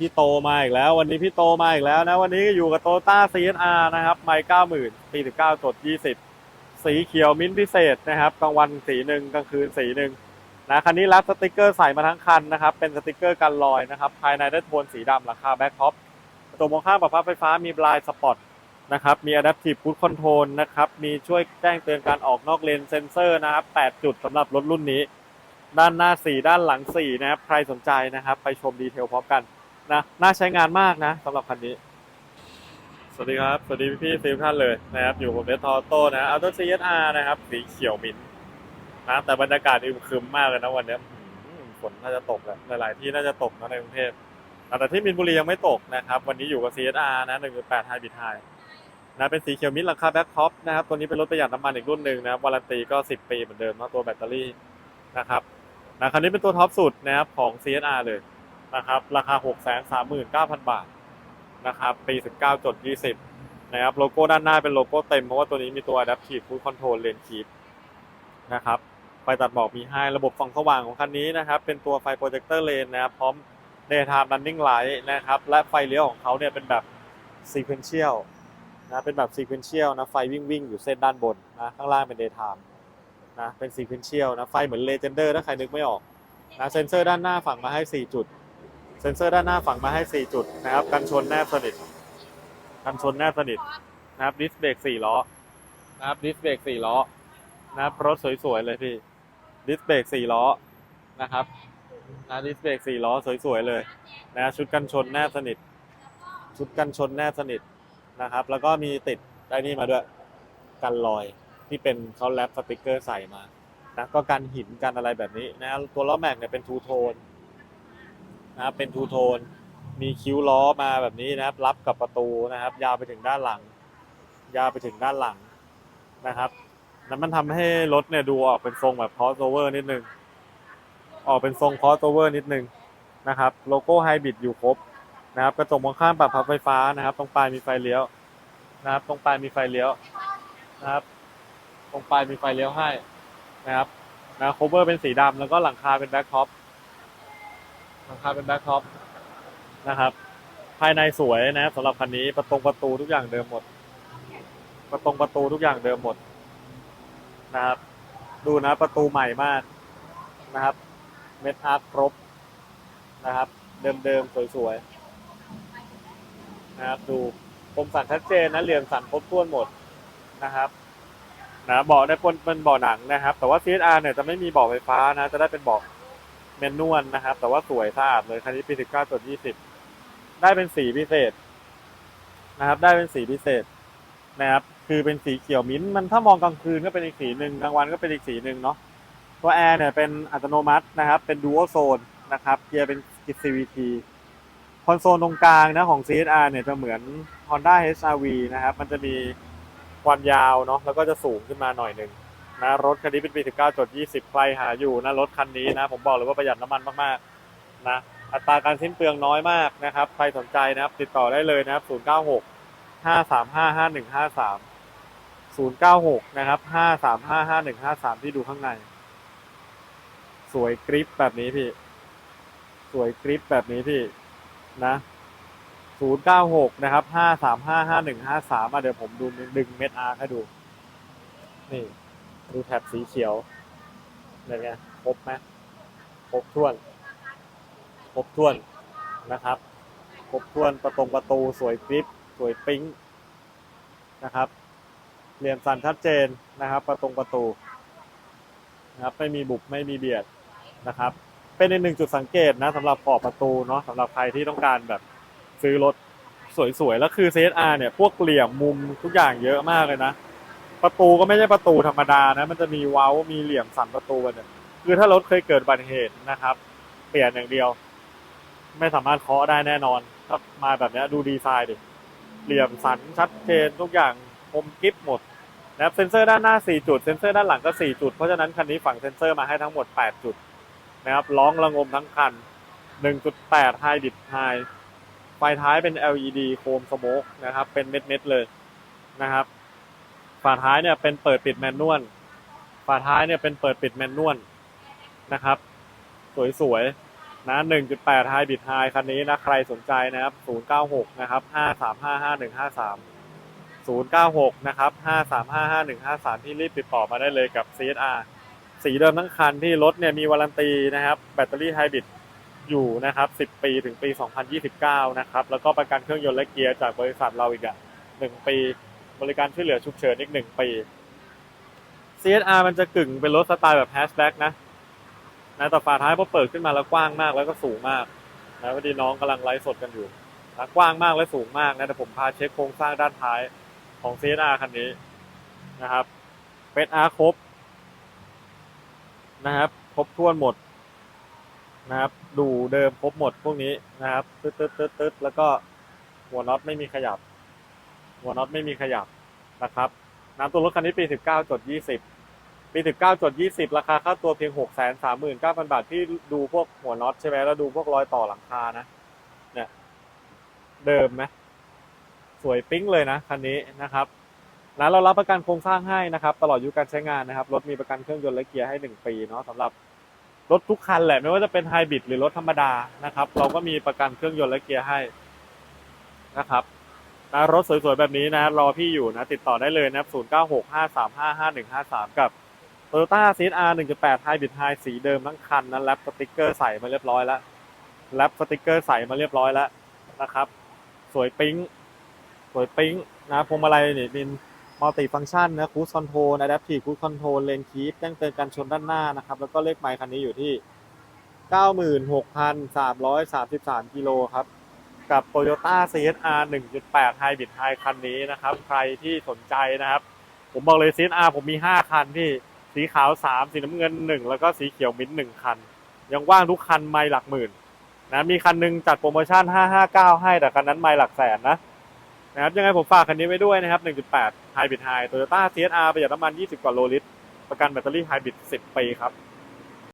พี่โตมาอีกแล้ว วันนี้พี่โตมาอีกแล้วนะ วันนี้ก็อยู่กับโตต้า CSR นะครับ ไมค์90,000ปี19จด20สีเขียวมิ้นท์พิเศษนะครับกลางวันสีหนึ่งกลางคืนสีหนึ่งนะคันนี้รับสติกเกอร์ใส่มาทั้งคันนะครับ เป็นสติกเกอร์กันรอยนะครับ ภายในได้โทนสีดำราคาแบ็คท็อปประตูมองข้างปรับพับไฟฟ้ามีบลายสปอตนะครับ มี Adaptive Cruise Control นะครับ มีช่วยแจ้งเตือนการออกนอกเลนเซนเซอร์นะครับ 8 จุดสำหรับรถรุ่นนี้ ด้านหน้า 4 ด้านหลัง 4 นะครับ ใครสนใจนะครับ ไปชมดีเทลพร้อมกัน นะน่าใช้งานมากนะสำหรับคันนี้ สวัสดีครับ สวัสดีพี่ๆทุกท่านเลยนะครับ อยู่ผมเดทอโต้นะอัลโต้ซีเอสอาร์นะครับ สีเขียวมิ้นท์นะแต่บรรยากาศอึมครึมมากเลยนะวันนี้ฝนน่าจะตกแหละหลายๆที่น่าจะตกนะในกรุงเทพแต่ที่มินบุรียังไม่ตกนะครับ วันนี้อยู่กับ CSR นะ1.8 Hybrid High นะเป็นสีเขียวมินท์ราคาแบ็คท็อปนะครับตัวนี้เป็นรถประหยัดน้ำมันอีกรุ่นหนึ่งนะครับวารันตีก็ 10 ปีเหมือนเดิมนะตัวแบตเตอรี่นะครับนะคันนี้เป็นตัวท็อปสุดนะครับของ CSR เลย นะครับ ราคา 639,000 บาทนะครับปี 19 จด 20 นะครับ โลโก้ด้านหน้าเป็นโลโก้เต็ม เพราะว่าตัวนี้มีตัว Adaptive Cruise Control Lane Keep นะครับ ไฟตัดหมอกมีให้ระบบส่องสว่างของคันนี้นะครับ เป็นตัวไฟโปรเจคเตอร์เลนนะครับ พร้อม Daytime Running Light นะครับ และไฟเลี้ยวของเขาเนี่ยเป็นแบบ Sequential นะเป็นแบบ Sequential นะ ไฟวิ่งวิ่งอยู่เส้นด้านบนนะข้างล่างเป็น Daytime นะเป็น Sequential นะไฟเหมือน Legender ถ้าใครนึกไม่ออกนะเซนเซอร์ด้านหน้าฝั่งมาให้ 4 จุด เซนเซอร์ด้านหน้าฝังมาให้ 4 จุดนะครับ กันชนแนบสนิท กันชนแนบสนิทนะครับดิสเบรกสี่ล้อนะครับดิสเบรกสี่ล้อนะครับรถสวยๆเลยพี่ดิสเบรกสี่ล้อนะครับนะดิสเบรกสี่ล้อสวยๆเลยนะชุดกันชนแนบสนิท ชุดกันชนแนบสนิทนะครับ แล้วก็มีติดได้นี่มาด้วยกันรอยที่เป็นเขาแรปสติกเกอร์ใส่มานะก็กันหินกันอะไรแบบนี้นะตัวล้อแม็กเนี่ยเป็นทูโทน นะครับเป็นทูโทน มีคิ้วล้อมาแบบนี้นะครับ รับกับประตูนะครับ ยาวไปถึงด้านหลัง ยาวไปถึงด้านหลังนะครับนั้นมันทำให้รถเนี่ยดูออกเป็นทรงแบบ crossover นิดนึง ออกเป็นทรง crossover นิดนึงนะครับ โลโก้ไฮบริดอยู่ครบนะครับกระจกมองข้างปรับพับไฟฟ้านะครับ ตรงปลายมีไฟเลี้ยวนะครับ ตรงปลายมีไฟเลี้ยวนะครับ ตรงปลายมีไฟเลี้ยวให้นะครับนะ cover เป็นสีดำแล้วก็หลังคาเป็นแบ็คท็อป หลังคาเป็นแบ็คท็อปนะครับ ภายในสวยนะครับสำหรับคันนี้ประตงประตูทุกอย่างเดิมหมด ประตงประตูทุกอย่างเดิมหมดนะครับ ดูนะประตูใหม่มากนะครับ เม็ดอาร์ตครบนะครับ เดิมๆสวยๆนะครับ ดูคมสันชัดเจนนะเหลี่ยมสันครบถ้วนหมดนะครับนะเบาะได้ปนเป็นเบาะหนังนะครับ แต่ว่า CSR เนี่ยจะไม่มีเบาะไฟฟ้านะ จะได้เป็นเบาะ แมนนวลนะครับ แต่ว่าสวยสะอาดเลยคันนี้ปี19จด20ได้เป็นสีพิเศษนะครับ ได้เป็นสีพิเศษนะครับ คือเป็นสีเขียวมิ้นท์มันถ้ามองกลางคืนก็เป็นอีกสีหนึ่งกลางวันก็เป็นอีกสีหนึ่งเนาะตัวแอร์เนี่ยเป็นอัตโนมัตินะครับ เป็นดู a l โซนนะครับเกียร์เป็นกิ CVT คอนโซลตรงกลางนะของ CSR เนี่ยจะเหมือน Honda HR-V นะครับ มันจะมีความยาวเนาะแล้วก็จะสูงขึ้นมาหน่อยหนึ่ง นะรถคันนี้เป็นปี19จด20 ใครหาอยู่นะรถคันนี้นะ ผมบอกเลยว่าประหยัดน้ำมันมากๆนะอัตราการสิ้นเปลืองน้อยมากนะครับ ใครสนใจนะครับ ติดต่อได้เลยนะครับ 096 535 5153 096 นะครับ 535 5153 ที่ดูข้างใน สวยกริปแบบนี้พี่ สวยกริปแบบนี้พี่นะ096 นะครับ 535 5153มาเดี๋ยวผมดูดึงเม็ดอาร์ให้ดู นี่ ดูแท็บสีเขียวเป็นไงครบไหมครบถ้วน ครบถ้วนนะครับ ครบถ้วนประตงประตูสวยกริปสวยปิ๊งนะครับ เหลี่ยมสันชัดเจนนะครับ ประตงประตูนะครับไม่มีบุบไม่มีเบียดนะครับ เป็นอีกหนึ่งจุดสังเกตนะสำหรับขอบประตูเนาะสำหรับใครที่ต้องการแบบซื้อรถสวยๆแล้วคือ CSR เนี่ยพวกเหลี่ยมมุมทุกอย่างเยอะมากเลยนะ ประตูก็ไม่ใช่ประตูธรรมดานะ มันจะมีเว้ามีเหลี่ยมสันประตูเนี่ยคือถ้ารถเคยเกิดอุบัติเหตุนะครับ เปลี่ยนอย่างเดียว ไม่สามารถเคาะได้แน่นอนถ้ามาแบบนี้ดูดีไซน์ดิเหลี่ยมสันชัดเจนทุกอย่างคมกริบหมดนะครับเซ็นเซอร์ด้านหน้า 4 จุด เซ็นเซอร์ด้านหลังก็ 4 จุด เพราะฉะนั้นคันนี้ฝังเซ็นเซอร์มาให้ทั้งหมด 8 จุดนะครับร้องระงมทั้งคัน 1.8 High Dip High ไฟท้ายเป็น LED โคมสโมกนะครับ เป็นเม็ดๆเลยนะครับ ฝาท้ายเนี่ยเป็นเปิดปิดแมนนวลฝาท้ายเนี่ยเป็นเปิดปิดแมนนวลนะครับ สวยๆนะ1.8 Hybrid High คันนี้นะใครสนใจนะครับ 096 นะครับ 5355153 096 นะครับ5355153 ที่รีบติดต่อมาได้เลยกับ CSR สีเดิมทั้งคันที่รถเนี่ยมีวารันตีนะครับ แบตเตอรี่ไฮบริดอยู่นะครับ 10 ปีถึงปี 2029 นะครับ แล้วก็ประกันเครื่องยนต์และเกียร์จากบริษัทเราอีกอะ1ปี บริการช่วยเหลือฉุกเฉินอีก1ปี CSR มันจะกึ่งเป็นรถสไตล์แบบแฮชแบ็กนะนะแต่ฝาท้ายพอเปิดขึ้นมาแล้วกว้างมากแล้วก็สูงมากนะพอดีน้องกำลังไลฟ์สดกันอยู่นะกว้างมากและสูงมากนะแต่ผมพาเช็คโครงสร้างด้านท้ายของ CSR คันนี้นะครับเป็น R ครบนะครับ ครบถ้วนหมดนะครับ ดูเดิมครบหมดพวกนี้นะครับ ตึ๊ดตึ๊ดตึ๊ดตึ๊ดแล้วก็หัวน็อตไม่มีขยับ หัวน็อตไม่มีขยับนะครับ น้ำตัวรถคันนี้ปี 19จด20 ปี 19จด20 ราคาค่าตัวเพียง 6 3 9 0 0 0 บาทที่ดูพวกหัวน็อตใช่ไหมแล้วดูพวกรอยต่อหลังคานะ เนี่ย เดิมไหมสวยปิ๊งเลยนะคันนี้นะครับนะเรารับประกันโครงสร้างให้นะครับ ตลอดอายุการใช้งานนะครับ รถมีประกันเครื่องยนต์และเกียร์ให้ 1 ปีเนาะสำหรับรถทุกคันแหละไม่ว่าจะเป็นไฮบริดหรือรถธรรมดานะครับ เราก็มีประกันเครื่องยนต์และเกียร์ให้นะครับ นะรถสวยๆ แบบนี้นะ รอพี่อยู่นะ ติดต่อได้เลยนะ0965355153 กับ Toyota CSR 1.8 Hybrid High สีเดิมทั้งคันนะแรปสติกเกอร์ใส่มาเรียบร้อยแล้วแรปสติกเกอร์ใส่มาเรียบร้อยแล้วนะครับ สวยปิ๊ง สวยปิ๊งนะพวงมาลัยนี่เป็นมัลติฟังชันนะคู c คอนโทรลอะแดปทีฟคู c คอนโทรลเลนคีฟแจ้งเตือนการชนด้านหน้านะครับ แล้วก็เลขไมค์คันนี้อยู่ที่ 96,333กิโลครับ กับ Toyota CSR 1.8 Hybrid High คันนี้นะครับ ใครที่สนใจนะครับ ผมบอกเลย CSR ผมมี 5 คันที่สีขาว 3 สีน้ำเงิน 1 แล้วก็สีเขียวมิ้นท์1คัน ยังว่างทุกคันไม่หลักหมื่นนะมีคันหนึงจัดโปรโมชั่น 559 ให้แต่คันนั้นไม่หลักแสนนะนะครับยังไงผมฝากคันนี้ไว้ด้วยนะครับ 1.8 Hybrid High Toyota CSR ประหยัดน้ำมัน 20 กว่าโลลิตร ประกันแบตเตอรี่ไฮบริด10 ปีครับ